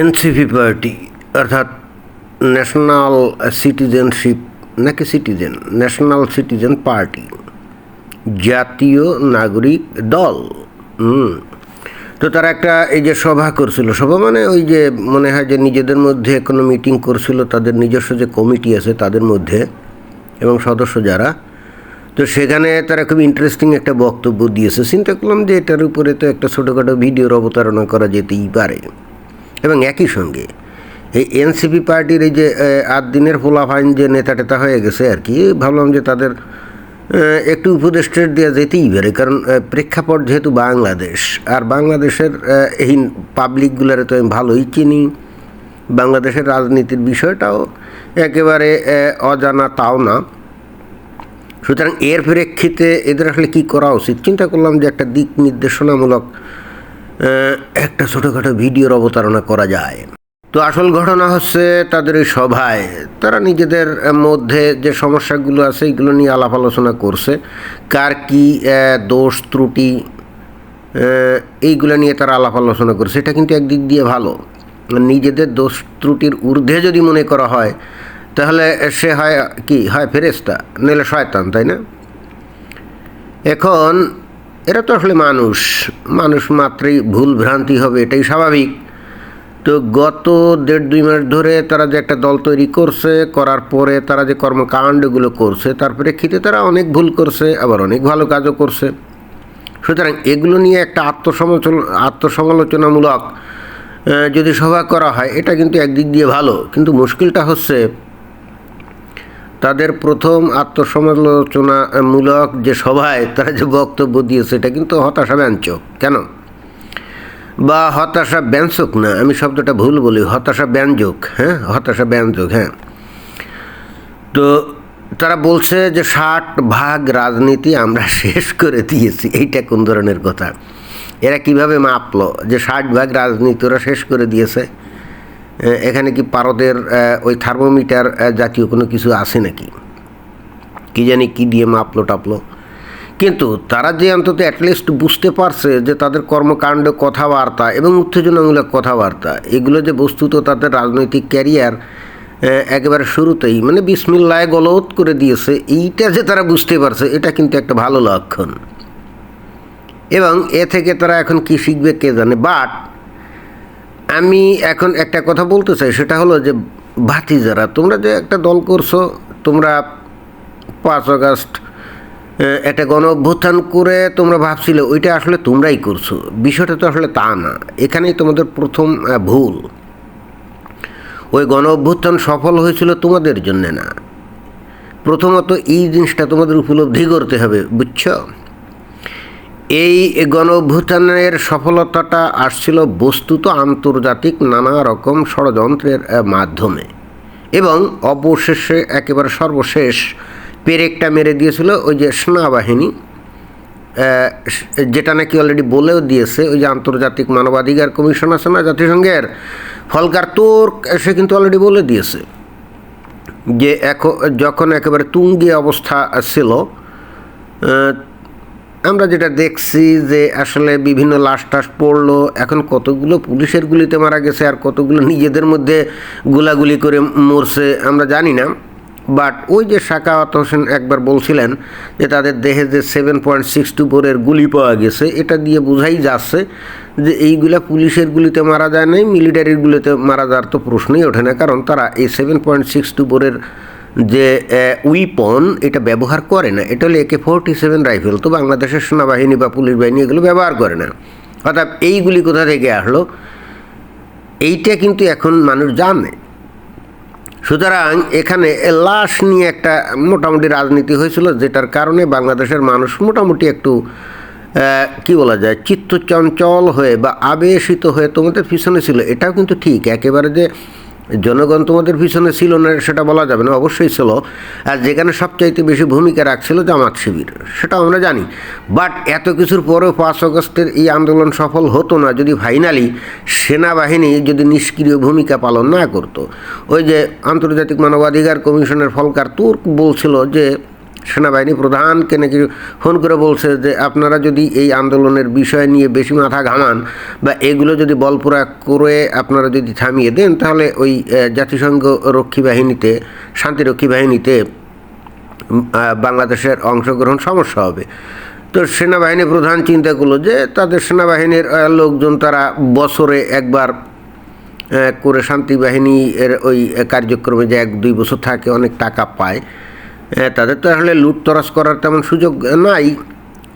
NCP party অর্থাৎ national citizenship নাকি citizen national citizen party জাতীয় নাগরিক দল, হুম। তো তারা একটা এই যে সভা করছিল, সভা মানে ওই যে মনে হয় যে নিজেদের মধ্যে কোনো মিটিং করছিল, তাদের নিজস্ব যে কমিটি আছে তাদের মধ্যে, এবং সদস্য যারা, তো সেখানে তারা খুব ইন্টারেস্টিং একটা বক্তব্য দিয়েছে। চিন্তা করলাম যে এটার উপরে তো একটা ছোটোখাটো ভিডিওর অবতারণা করা যেতেই পারে। এবং একই সঙ্গে এই এনসিপি পার্টির এই যে আট দিনের ফোলাফাইন যে নেতা টেতা হয়ে গেছে আর কি, ভাবলাম যে তাদের একটু উপদেষ্টের দেওয়া যেতেই পারে। কারণ প্রেক্ষাপট যেহেতু বাংলাদেশ, আর বাংলাদেশের এই পাবলিকগুলারে তো আমি ভালোই চিনি। বাংলাদেশের রাজনীতির বিষয়টাও একেবারে অজানা তাও না। সুতরাং এর প্রেক্ষিতে এদের আসলে কী করা উচিত? চিন্তা করলাম যে একটা দিক নির্দেশনামূলক একটা ছোটোখাটো ভিডিওর অবতারণা করা যায়। তো আসল ঘটনা হচ্ছে তাদের এই সভায় তারা নিজেদের মধ্যে যে সমস্যাগুলো আছে এগুলো নিয়ে আলাপ আলোচনা করছে। কার কী দোষ, ত্রুটি এইগুলো নিয়ে তারা আলাপ আলোচনা করছে। এটা কিন্তু একদিক দিয়ে ভালো। নিজেদের দোষ, ত্রুটির ঊর্ধ্বে যদি মনে করা হয়, তাহলে সে হয় কি? হয় ফেরেস্তা নইলে শয়তান, তাই না? এখন এরা তো আসলে মানুষ মানুষ মাত্রই ভুল ভ্রান্তি হবে, এটাই স্বাভাবিক। তো গত দেড় দুই মাস ধরে তারা যে একটা দল তৈরি করছে, করার পরে তারা যে কর্মকাণ্ডগুলো করছে, তার প্রেক্ষিতে তারা অনেক ভুল করছে, আবার অনেক ভালো কাজও করছে। সুতরাং এগুলো নিয়ে একটা আত্মসমালোচনা আত্মসমালোচনামূলক যদি সভা করা হয়, এটা কিন্তু একদিক দিয়ে ভালো। কিন্তু মুশকিলটা হচ্ছে তাদের প্রথম আত্মসমালোচনামূলক যে সভায় তারা যে বক্তব্য দিয়েছে, এটা কিন্তু হতাশা ব্যঞ্জক। কেন? বা হতাশা ব্যঞ্জক না, আমি শব্দটা ভুল বলি, হতাশা ব্যঞ্জক হ্যাঁ? হতাশা ব্যঞ্জক হ্যাঁ। তো তারা বলছে যে ষাট ভাগ রাজনীতি আমরা শেষ করে দিয়েছি, এইটা কোন ধরনের কথা? এরা কীভাবে মাপলো যে ষাট ভাগ রাজনীতি ওরা শেষ করে দিয়েছে? এখানে কি পারদের ওই থার্মোমিটার জাতীয় কোনো কিছু আছে নাকি? কি জানি কি দিয়ে মাপলো টাপলো। কিন্তু তারা যে অন্তত অ্যাটলিস্ট বুঝতে পারছে যে তাদের কর্মকাণ্ড, কথাবার্তা এবং উত্তেজনামূলক কথাবার্তা, এগুলো যে বস্তুত তাদের রাজনৈতিক ক্যারিয়ার একেবারে শুরুতেই মানে বিসমিল্লায় গলত করে দিয়েছে, এইটা যে তারা বুঝতে পারছে, এটা কিন্তু একটা ভালো লক্ষণ। এবং এ থেকে তারা এখন কি শিখবে কে জানে বাট আমি এখন একটা কথা বলতে চাই, সেটা হলো যে ভাতিজারা, তোমরা যে একটা দল করছ, তোমরা পাঁচ আগস্ট একটা গণ অভ্যুত্থান করে তোমরা ভাবছিলে, ওইটা আসলে তোমরাই করছ। বিষয়টা তো আসলে তা না। এখানেই তোমাদের প্রথম ভুল। ওই গণ অভ্যুত্থান সফল হয়েছিল তোমাদের জন্যে না। প্রথমত এই জিনিসটা তোমাদের উপলব্ধি করতে হবে, বুঝছ? এই গণ অভ্যুত্থানের সফলতাটা আসছিল বস্তুত আন্তর্জাতিক নানা রকম ষড়যন্ত্রের মাধ্যমে। এবং অবশেষে একেবারে সর্বশেষ পেরেকটা মেরে দিয়েছিল ওই যে সেনাবাহিনী যেটা নাকি অলরেডি বলেও দিয়েছে, ওই যে আন্তর্জাতিক মানবাধিকার কমিশন আছে না জাতিসংঘের, ফলকার তুর্ক, সে কিন্তু অলরেডি বলে দিয়েছে। যে এখন যখন একেবারে তুঙ্গে অবস্থা ছিল আমরা যেটা দেখছি যে আসলে বিভিন্ন লাশ টাশ পড়ল, এখন কতগুলো পুলিশের গুলিতে মারা গেছে আর কতগুলো নিজেদের মধ্যে গুলাগুলি করে মরছে আমরা জানি না। বাট ওই যে শাকাওয়াত হোসেন একবার বলছিলেন যে তাদের দেহে যে সেভেন পয়েন্ট সিক্স টু ফোরের গুলি পাওয়া গেছে, এটা দিয়ে বোঝাই যাচ্ছে যে এইগুলা পুলিশের গুলিতে মারা যায় নাই মিলিটারির গুলিতে মারা যাওয়ার তো প্রশ্নই ওঠে না, কারণ তারা এই সেভেন পয়েন্ট সিক্স টু ফোরের যে উইপন এটা ব্যবহার করে না। এটা হলো একে ফোরটি সেভেন রাইফেল। তো বাংলাদেশের সেনাবাহিনী বা পুলিশ বাহিনী এগুলো ব্যবহার করে না। অর্থাৎ এইগুলি কোথা থেকে আসলো? এইটা কিন্তু এখন মানুষ জানে। সুতরাং এখানে লাশ নিয়ে একটা মোটামুটি রাজনীতি হয়েছিল, যেটার কারণে বাংলাদেশের মানুষ মোটামুটি একটু কি বলা যায়, চিত্তচঞ্চল হয়ে বা আবেশিত হয়ে তোমাদের পিছনে ছিল। এটাও কিন্তু ঠিক। একেবারে যে জনগণ তোমাদের পিছনে ছিল না, সেটা বলা যাবে না, অবশ্যই ছিল। আর যেখানে সবচাইতে বেশি ভূমিকা রাখছিল জামাত শিবির, সেটা আমরা জানি। বাট এত কিছুর পরেও পাঁচ অগস্টের এই আন্দোলন সফল হতো না, যদি ফাইনালি সেনাবাহিনী যদি নিষ্ক্রিয় ভূমিকা পালন না করতো। ওই যে আন্তর্জাতিক মানবাধিকার কমিশনের ফলকার তুর্ক বলছিল যে সেনাবাহিনী প্রধানকে নাকি ফোন করে বলছে যে আপনারা যদি এই আন্দোলনের বিষয় নিয়ে বেশি মাথা ঘামান বা এগুলো যদি বল প্রয়োগ করে আপনারা যদি থামিয়ে দেন, তাহলে ওই জাতিসংঘ রক্ষী বাহিনীতে, শান্তিরক্ষী বাহিনীতে বাংলাদেশের অংশগ্রহণ সমস্যা হবে। তো সেনাবাহিনী প্রধান চিন্তা করল যে তাদের সেনাবাহিনীর লোকজন তারা বছরে একবার করে শান্তি বাহিনীর ওই কার্যক্রমে যে এক দুই বছর থাকে, অনেক টাকা পায়। আহ, তাদের তো আসলে লুটতরাজ করার তেমন সুযোগ নাই।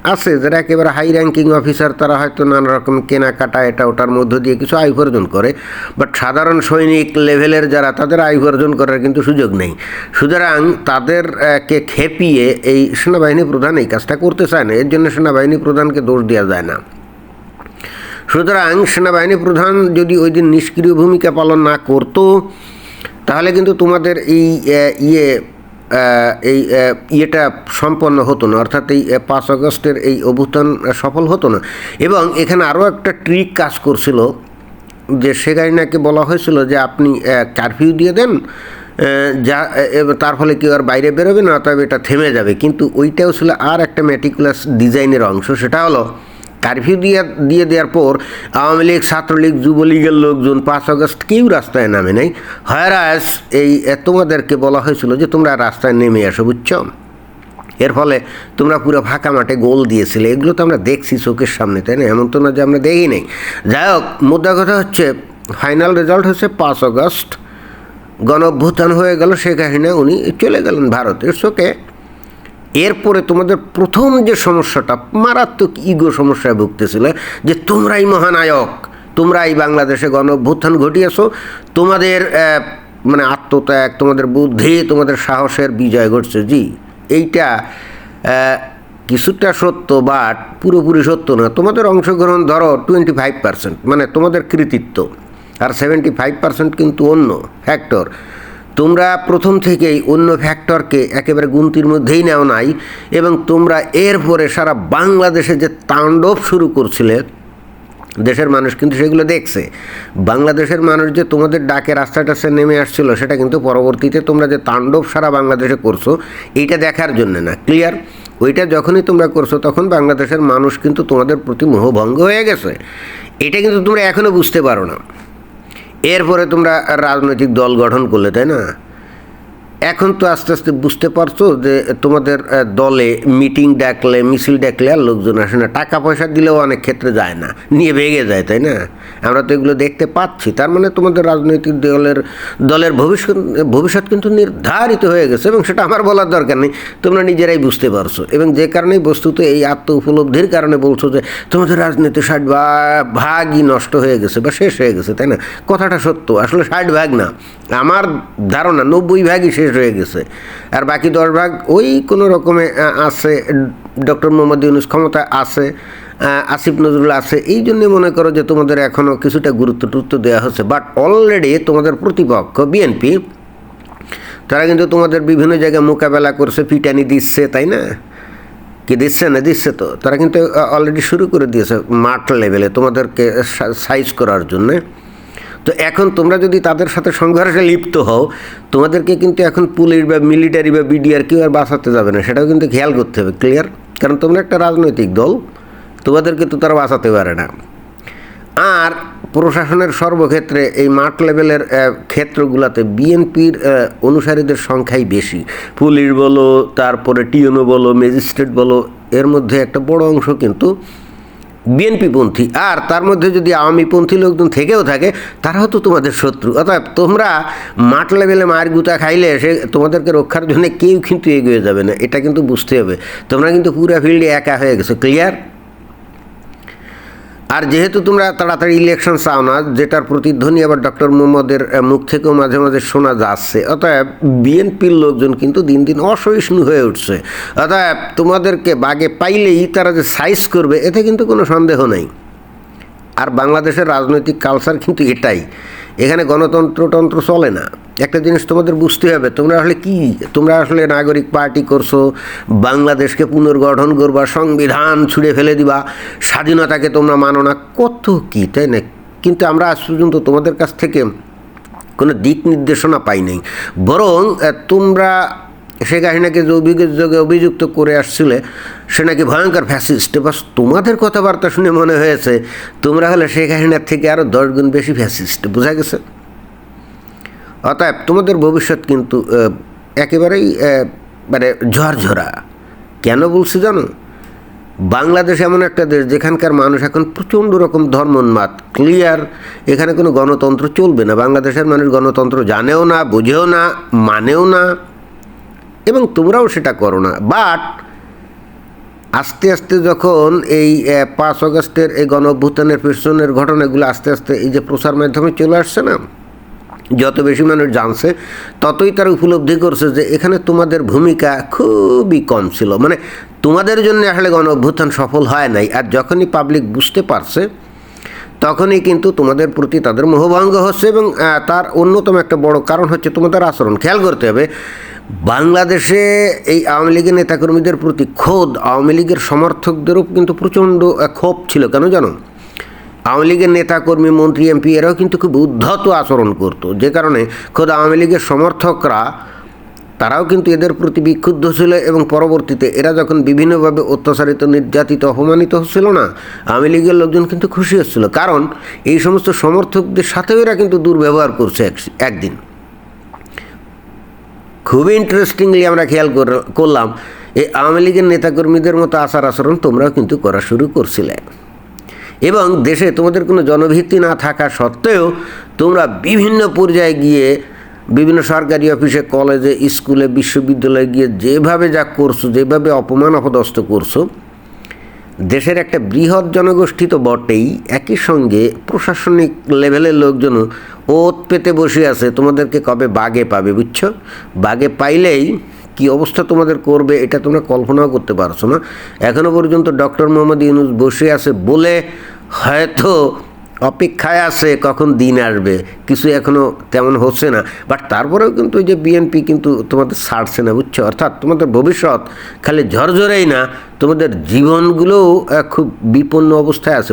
আছে যারা একেবারে হাই র্যাঙ্কিং অফিসার তারা হয়তো নানা রকম কেনাকাটা এটা ওটার মধ্য দিয়ে কিছু আয় উপার্জন করে। বাট সাধারণ সৈনিক লেভেলের যারা তাদের আয় উপার্জন করার কিন্তু সুযোগ নেই। সুতরাং তাদেরকে খেপিয়ে এই সেনাবাহিনী প্রধান এই কাজটা করতে চায় না। এর জন্য সেনাবাহিনী প্রধানকে দোষ দেওয়া যায় না। সুতরাং সেনাবাহিনী প্রধান যদি ওই দিন নিষ্ক্রিয় ভূমিকা পালন না করতো তাহলে কিন্তু তোমাদের এই ইয়ে এই ইয়েটা সম্পন্ন হতো না, অর্থাৎ এই পাঁচ আগস্টের এই অভ্যুত্থান সফল হতো না। এবং এখানে আরও একটা ট্রিক কাজ করছিল, যে সেখানে নাকি বলা হয়েছিল যে আপনি কারফিউ দিয়ে দেন যা তার ফলে কেউ আর বাইরে বেরোবে না তবে এটা থেমে যাবে। কিন্তু ওইটাও ছিল আর একটা ম্যাটিকুলাস ডিজাইনের অংশ, সেটা হলো কারফিউ দিয়ে দিয়ে দেওয়ার পর আওয়ামী লীগ, ছাত্রলীগ, যুবলীগের লোকজন পাঁচ আগস্ট কেউ রাস্তায় নামে নাই। হয়রাস এই তোমাদেরকে বলা হয়েছিল যে তোমরা রাস্তায় নেমে আসো, বুঝছ? এর ফলে তোমরা পুরো ফাঁকা মাঠে গোল দিয়েছিলে। এগুলো তো আমরা দেখছি চোখের সামনে, তাই না? এমন তো না যে আমরা দেখি নাই। যাই হোক মুদ্রা কথা হচ্ছে ফাইনাল রেজাল্ট হচ্ছে পাঁচ আগস্ট। গণ হয়ে গেল শেখ হাসিনা, উনি চলে গেলেন ভারতের শোকে এরপরে তোমাদের প্রথম যে সমস্যাটা, মারাত্মক ইগো সমস্যায় ভুগতেছিল, যে তোমরাই মহানায়ক, তোমরাই বাংলাদেশে গণ অভ্যুত্থান ঘটিয়েছো, তোমাদের মানে আত্মত্যাগ, তোমাদের বুদ্ধি, তোমাদের সাহসের বিজয় ঘটছে। জি, এইটা কিছুটা সত্য, বাট পুরোপুরি সত্য না। তোমাদের অংশগ্রহণ ধরো টোয়েন্টি ফাইভ পার্সেন্ট মানে তোমাদের কৃতিত্ব, আর সেভেন্টি ফাইভ পার্সেন্ট কিন্তু অন্য ফ্যাক্টর তোমরা প্রথম থেকেই অন্য ফ্যাক্টরকে একেবারে গুনতির মধ্যেই নেও নাই, এবং তোমরা এরপরে সারা বাংলাদেশে যে তাণ্ডব শুরু করছিলে, দেশের মানুষ কিন্তু সেগুলো দেখছে। বাংলাদেশের মানুষ যে তোমাদের ডাকে রাস্তাটা সে নেমে আসছিল, সেটা কিন্তু পরবর্তীতে তোমরা যে তাণ্ডব সারা বাংলাদেশে করছ, এইটা দেখার জন্য না। ক্লিয়ার ওইটা যখনই তোমরা করছ, তখন বাংলাদেশের মানুষ কিন্তু তোমাদের প্রতি মোহভঙ্গ হয়ে গেছে। এটা কিন্তু তোমরা এখনও বুঝতে পারো না। এরপরে তোমরা রাজনৈতিক দল গঠন করলে তাই না? এখন তো আস্তে আস্তে বুঝতে পারছ যে তোমাদের দলে মিটিং ডাকলে, মিছিল ডাকলে আর লোকজন আসে না। টাকা পয়সা দিলেও অনেক ক্ষেত্রে যায় না। নিয়ে ভেঙে যায়, তাই না? আমরা তো এগুলো দেখতে পাচ্ছি। তার মানে তোমাদের রাজনৈতিক দলের দলের ভবিষ্যৎ ভবিষ্যৎ কিন্তু নির্ধারিত হয়ে গেছে এবং সেটা আমার বলার দরকার নেই। তোমরা নিজেরাই বুঝতে পারছ। এবং যে কারণেই বস্তুত এই আত্ম উপলব্ধির কারণে বলছো যে তোমাদের রাজনীতি ষাট ভাগই নষ্ট হয়ে গেছে বা শেষ হয়ে গেছে, তাই না? কথাটা সত্য। আসলে ষাট ভাগ না। আমার ধারণা নব্বই ভাগই শেষ হয়ে গেছে। আর বাকি দশ ভাগ ওই কোনো রকমে আছে, ডক্টর মোহাম্মদ ইউনুস ক্ষমতা আছে আসিফ নজরুল আছে, এই জন্যে মনে করো যে তোমাদের এখনও কিছুটা গুরুত্ব টুত্ব দেওয়া হচ্ছে বাট অলরেডি তোমাদের প্রতিপক্ষ, বিএনপি, তারা কিন্তু তোমাদের বিভিন্ন জায়গায় মোকাবেলা করছে, পিটানি দিচ্ছে, তাই না? কি দিচ্ছে না দিচ্ছে তো? তারা কিন্তু অলরেডি শুরু করে দিয়েছে মাঠ লেভেলে তোমাদেরকে সাইজ করার জন্যে। তো এখন তোমরা যদি তাদের সাথে সংঘর্ষে লিপ্ত হও, তোমাদেরকে কিন্তু এখন পুলিশ বা মিলিটারি বা বিডিআর কেউ আর বাঁচাতে যাবে না, সেটাও কিন্তু খেয়াল করতে হবে ক্লিয়ার কারণ তোমরা একটা রাজনৈতিক দল, তোমাদেরকে তো তারা বাঁচাতে পারে না। আর প্রশাসনের সর্বক্ষেত্রে এই মাঠ লেভেলের ক্ষেত্রগুলোতে বিএনপির অনুসারীদের সংখ্যাই বেশি। পুলিশ বলো, তারপরে টিএনও বলো, ম্যাজিস্ট্রেট বলো, এর মধ্যে একটা বড় অংশ কিন্তু বিএনপিপন্থী আর তার মধ্যে যদি আওয়ামীপন্থী লোকজন থেকেও থাকে তারাও তো তোমাদের শত্রু। অর্থাৎ তোমরা মাঠ লেভেলে মার গুতা খাইলে সে তোমাদেরকে রক্ষার জন্য কেউ কিন্তু এগিয়ে যাবে না। এটা কিন্তু বুঝতে হবে। তোমরা কিন্তু পুরো ফিল্ডে একা হয়ে গেছো। ক্লিয়ার আর যেহেতু তোমরা তাড়াতাড়ি ইলেকশন চাও না, যেটার প্রতিধ্বনি আবার ডক্টর মোহাম্মদের মুখ থেকেও মাঝে মাঝে শোনা যাচ্ছে, অতএব বিএনপির লোকজন কিন্তু দিন দিন অসহিষ্ণু হয়ে উঠছে। অতএব তোমাদেরকে বাগে পাইলেই তারা যে সাইজ করবে, এতে কিন্তু কোনো সন্দেহ নেই। আর বাংলাদেশের রাজনৈতিক কালচার কিন্তু এটাই। এখানে গণতন্ত্রতন্ত্র চলে না। একটা জিনিস তোমাদের বুঝতে হবে, তোমরা আসলে কি, তোমরা আসলে নাগরিক পার্টি করছ, বাংলাদেশকে পুনর্গঠন করবা, সংবিধান ছুঁড়ে ফেলে দিবা, স্বাধীনতাকে তোমরা মানো না, কত কি, তাই না? কিন্তু আমরা আজ পর্যন্ত তোমাদের কাছ থেকে কোনো দিক নির্দেশনা পাই নাই। বরং তোমরা শেখ হাসিনাকে যে অভিযোগে অভিযুক্ত করে আসছিলে, সে নাকি ভয়ঙ্কর ফ্যাসিস্ট। বাস তোমাদের কথাবার্তা শুনে মনে হয়েছে, তোমরা হলে শেখ হাসিনার থেকে আরও দশ গুণ বেশি ফ্যাসিস্ট, বোঝা গেছে? অতএব তোমাদের ভবিষ্যৎ কিন্তু একেবারেই মানে ঝরঝরা। কেন বলছি জানো? বাংলাদেশ এমন একটা দেশ যেখানকার মানুষ এখন প্রচণ্ড রকম ধর্মোন্মাদ, ক্লিয়ার। এখানে কোনো গণতন্ত্র চলবে না। বাংলাদেশের মানুষ গণতন্ত্র জানেও না, বুঝেও না, মানেও না, এবং তোমরাও সেটা করো না। বাট, আস্তে আস্তে যখন এই পাঁচ আগস্টের এই গণ অভ্যুত্থানের পেছনের ঘটনাগুলো আস্তে আস্তে এই যে প্রচার মাধ্যমে চলে আসছে না যত বেশি মানুষ জানছে, ততই তারা উপলব্ধি করছে যে এখানে তোমাদের ভূমিকা খুবই কম ছিল। মানে তোমাদের জন্য আসলে গণ অভ্যুত্থান সফল হয় নাই। আর যখনই পাবলিক বুঝতে পারছে, তখনই কিন্তু তোমাদের প্রতি তাদের মোহভঙ্গ হচ্ছে এবং তার অন্যতম একটা বড় কারণ হচ্ছে তোমাদের আচরণ। খেয়াল করতে হবে, বাংলাদেশে এই আওয়ামী লীগের নেতাকর্মীদের প্রতি খোদ আওয়ামী লীগের সমর্থকদেরও কিন্তু প্রচণ্ড ক্ষোভ ছিল। কেন জানো? আওয়ামী লীগের নেতাকর্মী মন্ত্রী এমপি এরাও কিন্তু খুব উদ্ধত আচরণ করতো। যে কারণে খোদ আওয়ামী লীগের সমর্থকরা, তারাও কিন্তু এদের প্রতি বিক্ষুব্ধ ছিল এবং পরবর্তীতে এরা যখন বিভিন্নভাবে অত্যাচারিত, নির্যাতিত, অপমানিত হচ্ছিল না, আওয়ামী লীগের লোকজন কিন্তু খুশি হচ্ছিল। কারণ এই সমস্ত সমর্থকদের সাথেও এরা কিন্তু দুর্ব্যবহার করছে এক- একদিন। খুবই ইন্টারেস্টিংলি আমরা খেয়াল কর- করলাম, এই আওয়ামী লীগের নেতাকর্মীদের মতো আচার আচরণ তোমরাও কিন্তু করা শুরু করছিলে। এবং দেশে তোমাদের কোনো জনভিত্তি না থাকা সত্ত্বেও তোমরা বিভিন্ন পর্যায়ে গিয়ে বিভিন্ন সরকারি অফিসে, কলেজে, স্কুলে, বিশ্ববিদ্যালয়ে গিয়ে যেভাবে যা করছ, যেভাবে অপমান অপদস্থ করছ, দেশের একটা বৃহৎ জনগোষ্ঠী তো বটেই। একই সঙ্গে প্রশাসনিক লেভেলের লোকজনও ওত পেতে বসে আছে। তোমাদেরকে কবে বাগে পাবে, বুঝছ? বাগে পাইলেই কি অবস্থা তোমাদের করবে, এটা তোমরা কল্পনাও করতে পারছ না। এখনও পর্যন্ত ডক্টর মোহাম্মদ ইউনুস বসে আছে বলে হয়তো অপেক্ষায় আছে কখন দিন আসবে কিছু এখনও তেমন হচ্ছে না। বাট তারপরেও কিন্তু ওই যে বিএনপি কিন্তু তোমাদের ছাড়ছে না বুঝছ? অর্থাৎ তোমাদের ভবিষ্যৎ খালি ঝরঝরেই না তোমাদের জীবনগুলোও খুব বিপন্ন অবস্থায় আছে।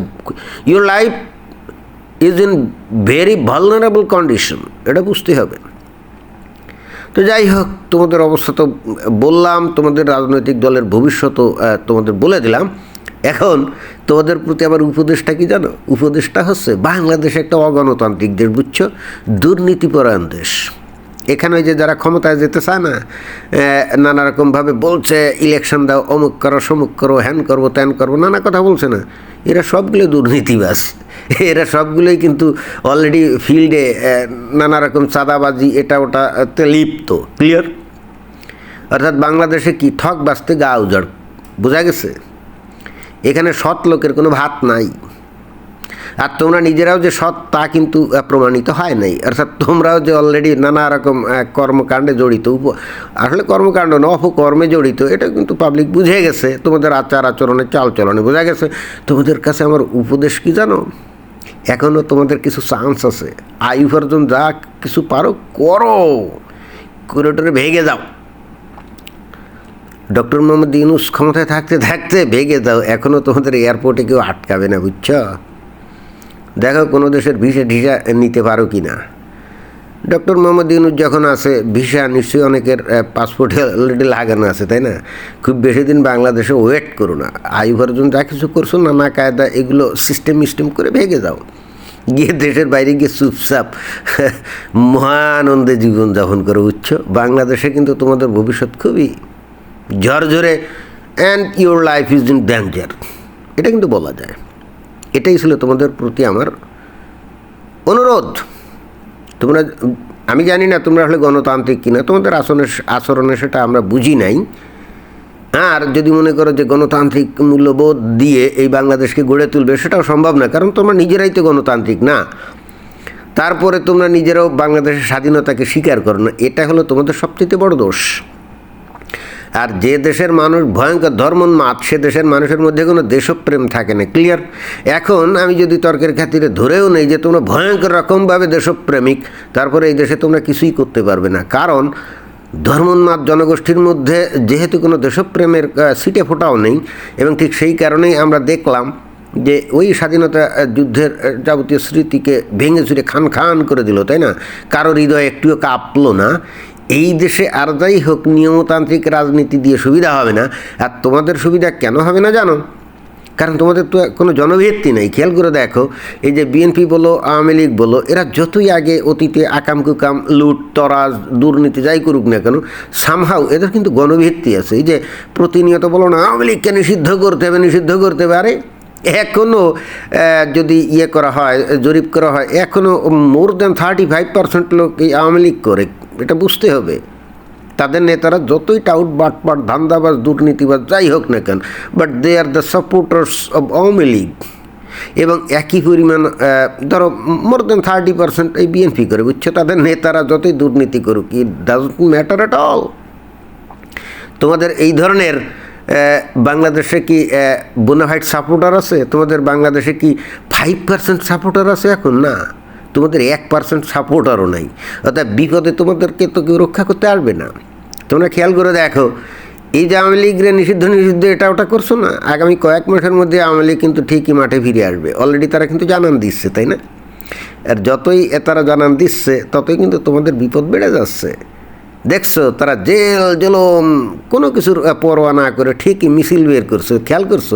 Your life is in very vulnerable condition এটা বুঝতে হবে। তো যাই হোক তোমাদের অবস্থা তো বললাম তোমাদের রাজনৈতিক দলের ভবিষ্যতও আহ, তোমাদের বলে দিলাম। এখন তোমাদের প্রতি আবার উপদেশটা কি জানো? উপদেশটা হচ্ছে বাংলাদেশ একটা অগণতান্ত্রিক দেশ, বুঝছ? দুর্নীতিপরায়ণ দেশ। এখানে যে যারা ক্ষমতায় যেতে চায় না নানা রকমভাবে বলছে, ইলেকশন দাও, অমুক করো, সমুক করো, হ্যান করব, ত্যান করব, নানা কথা বলছে না। এরা সবগুলো দুর্নীতিবাস এরা সবগুলোই কিন্তু অলরেডি ফিল্ডে নানা রকম চাঁদাবাজি, এটা ওটাতে লিপ্ত। ক্লিয়ার অর্থাৎ বাংলাদেশে কি ঠক বাঁচতে গা উজাড়। বোঝা গেছে? এখানে সৎ লোকের কোনো ভাত নাই। আর তোমরা নিজেরাও যে সৎ, তা কিন্তু প্রমাণিত হয় নাই। অর্থাৎ তোমরাও যে অলরেডি নানা রকম কর্মকাণ্ডে জড়িত, উপ- আসলে কর্মকাণ্ড না অপকর্মে জড়িত, এটা কিন্তু পাবলিক বুঝে গেছে। তোমাদের আচার আচরণে চাল চলনে বোঝা গেছে। তোমাদের কাছে আমার উপদেশ কি জানো? এখনও তোমাদের কিছু চান্স আছে। আয় উপার্জন যা কিছু পারো, করো। করে ভেগে যাও। ডক্টর মোহাম্মদ ইউনুস ক্ষমতায় থাকতে থাকতে ভেগে দাও এখনও তোমাদের এয়ারপোর্টে কেউ আটকাবে না, বুঝছ? দেখো কোনো দেশের ভিসা টিসা নিতে পারো কি না। ডক্টর মোহাম্মদ ইউনুস যখন আছে ভিসা নিশ্চয়ই অনেকের পাসপোর্টে অলরেডি লাগানো আছে, তাই না? খুব বেশি দিন বাংলাদেশে ওয়েট করো না। আয় উপার্জন যা কিছু করছ, নানা কায়দা এগুলো সিস্টেম মিস্টেম করে ভেগে যাও। গিয়ে দেশের বাইরে গিয়ে চুপচাপ মহানন্দে জীবনযাপন করে উচ্চ বাংলাদেশে কিন্তু তোমাদের ভবিষ্যৎ খুবই ঝরঝরে and your life is in danger এটা কিন্তু বলা যায়। এটাই ছিল তোমাদের প্রতি আমার অনুরোধ। তোমরা, আমি জানি না তোমরা আসলে গণতান্ত্রিক কিনা, তোমাদের আসনের আচরণে সেটা আমরা বুঝি নাই। আর যদি মনে করো যে গণতান্ত্রিক মূল্যবোধ দিয়ে এই বাংলাদেশকে গড়ে তুলবে, সেটাও সম্ভব না, কারণ তোমরা নিজেরাই তো গণতান্ত্রিক না। তারপরে তোমরা নিজেরাও বাংলাদেশের স্বাধীনতাকে স্বীকার করো না, এটা হলো তোমাদের সবচেয়ে বড় দোষ। আর যে দেশের মানুষ ভয়ঙ্কর ধর্মোন্মাদ, সে দেশের মানুষের মধ্যে কোনো দেশপ্রেম থাকে না ক্লিয়ার এখন আমি যদি তর্কের খাতিরে ধরেও নেই যে তোমরা ভয়ঙ্কর রকমভাবে দেশপ্রেমিক, তারপরে এই দেশে তোমরা কিছুই করতে পারবে না। কারণ ধর্মোন্মাদ জনগোষ্ঠীর মধ্যে যেহেতু কোনো দেশপ্রেমের সিটে ফোটাও নেই, এবং ঠিক সেই কারণেই আমরা দেখলাম যে ওই স্বাধীনতা যুদ্ধের যাবতীয় স্মৃতিকে ভেঙে চুরে খান খান করে দিল, তাই না? কারোর হৃদয় একটুও কাঁপলো না। এই দেশে আর যাই হোক নিয়মতান্ত্রিক রাজনীতি দিয়ে সুবিধা হবে না, আর তোমাদের সুবিধা কেন হবে না জানো? কারণ তোমাদের তো কোনো জনভিত্তি নেই। খেয়াল করে দেখো, এই যে বিএনপি বলো, আওয়ামী লীগ বলো, এরা যতই আগে অতীতে আকাম কুকাম, লুট, তরাজ, দুর্নীতি যাই করুক না কেন সামহাও এদের কিন্তু গণভিত্তি আছে। এই যে প্রতিনিয়ত বলো না, আওয়ামী লীগকে নিষিদ্ধ করতে হবে, নিষিদ্ধ করতে হবে, আরে এখনও যদি ইয়ে করা হয়, জরিপ করা হয় এখনও more than thirty five percent লোক এই আওয়ামী লীগ করে, এটা বুঝতে হবে। তাদের নেতারা যতই টাউট বাটপাট ধান্দাবাজ, দুর্নীতিবাজ, যাই হোক না কেন but they are the supporters of Awami League. এবং একই পরিমাণ ধরো মোর দেন থার্টি পার্সেন্ট এই বিএনপি করে, বুঝছ? তাদের নেতারা যতই দুর্নীতি করুক it doesn't matter at all তোমাদের এই ধরনের বাংলাদেশে কি বোনাফাইড সাপোর্টার আছে? তোমাদের বাংলাদেশে কি ফাইভ পার্সেন্ট সাপোর্টার আছে এখন? না। তোমাদের এক পার্সেন্ট সাপোর্টারও নাই। অর্থাৎ বিপদে তোমাদেরকে তো কেউ রক্ষা করতে পারবে না। তোমরা খেয়াল করে দেখো, এই যে আওয়ামী লীগরে নিষিদ্ধ নিষিদ্ধ এটা ওটা করছ না? আগামী কয়েক মাসের মধ্যে আওয়ামী লীগ কিন্তু ঠিকই মাঠে ফিরে আসবে। অলরেডি তারা কিন্তু জানান দিচ্ছে, তাই না? আর যতই তারা জানান দিচ্ছে, ততই কিন্তু তোমাদের বিপদ বেড়ে যাচ্ছে। দেখছ, তারা জেল, জলম, কোনো কিছুর পরোয়া না করে ঠিকই মিছিল বের করছ। খেয়াল করছ?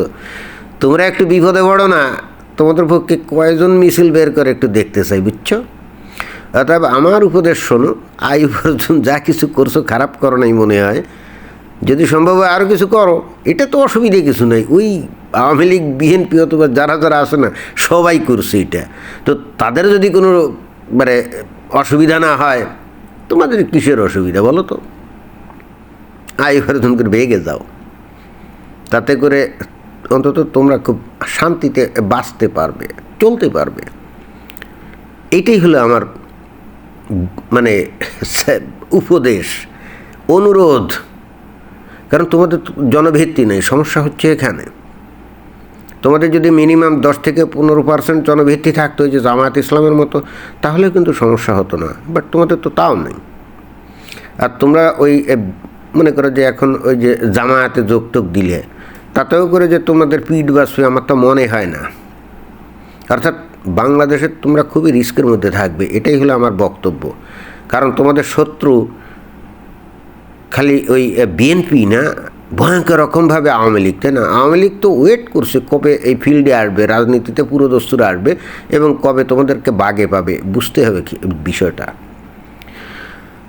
তোমরা একটু বিপদে পড়ো না। তোমাদের পক্ষে কয়জন মিছিল বের করে একটু দেখতে চাই, বুঝছ? অতএব আমার উপদেশ শোনো আই উপার্জন যা কিছু করছ খারাপ করো নাই মনে হয়। যদি সম্ভব হয় আরও কিছু করো। এটা তো অসুবিধে কিছু নাই। ওই আওয়ামী লীগ, বিএনপি অথবা যারা যারা আছে না, সবাই করছে এটা। তো তাদের যদি কোনো মানে অসুবিধা না হয় তোমাদের কিসের অসুবিধা বলো তো? আয় উপার্জন করে ভেগে যাও। তাতে করে অন্তত তোমরা খুব শান্তিতে বাঁচতে পারবে, চলতে পারবে। এটাই হলো আমার মানে উপদেশ, অনুরোধ। কারণ তোমাদের জনভিত্তি নেই, সমস্যা হচ্ছে এখানে। তোমাদের যদি মিনিমাম দশ থেকে পনেরো পার্সেন্ট জনভিত্তি থাকতো যে জামায়াত ইসলামের মতো তাহলে কিন্তু সমস্যা হতো না। বাট তোমাদের তো তাও নেই। আর তোমরা ওই মনে করো যে এখন ওই যে জামায়াতে যোগ টোক দিলে, তাতেও করে যে তোমাদের পিঠ বাঁচবে, আমার তো মনে হয় না। অর্থাৎ বাংলাদেশে তোমরা খুবই রিস্কের মধ্যে থাকবে, এটাই হলো আমার বক্তব্য। কারণ তোমাদের শত্রু খালি ওই বিএনপি না ভয়ঙ্কর রকমভাবে আওয়ামী লীগ, তাই না? আওয়ামী লীগ তো ওয়েট করছে কবে এই ফিল্ডে আসবে, রাজনীতিতে পুরোদস্তুরা আসবে এবং কবে তোমাদেরকে বাগে পাবে, বুঝতে হবে কি বিষয়টা।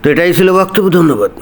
তো এটাই ছিল বক্তব্য, ধন্যবাদ।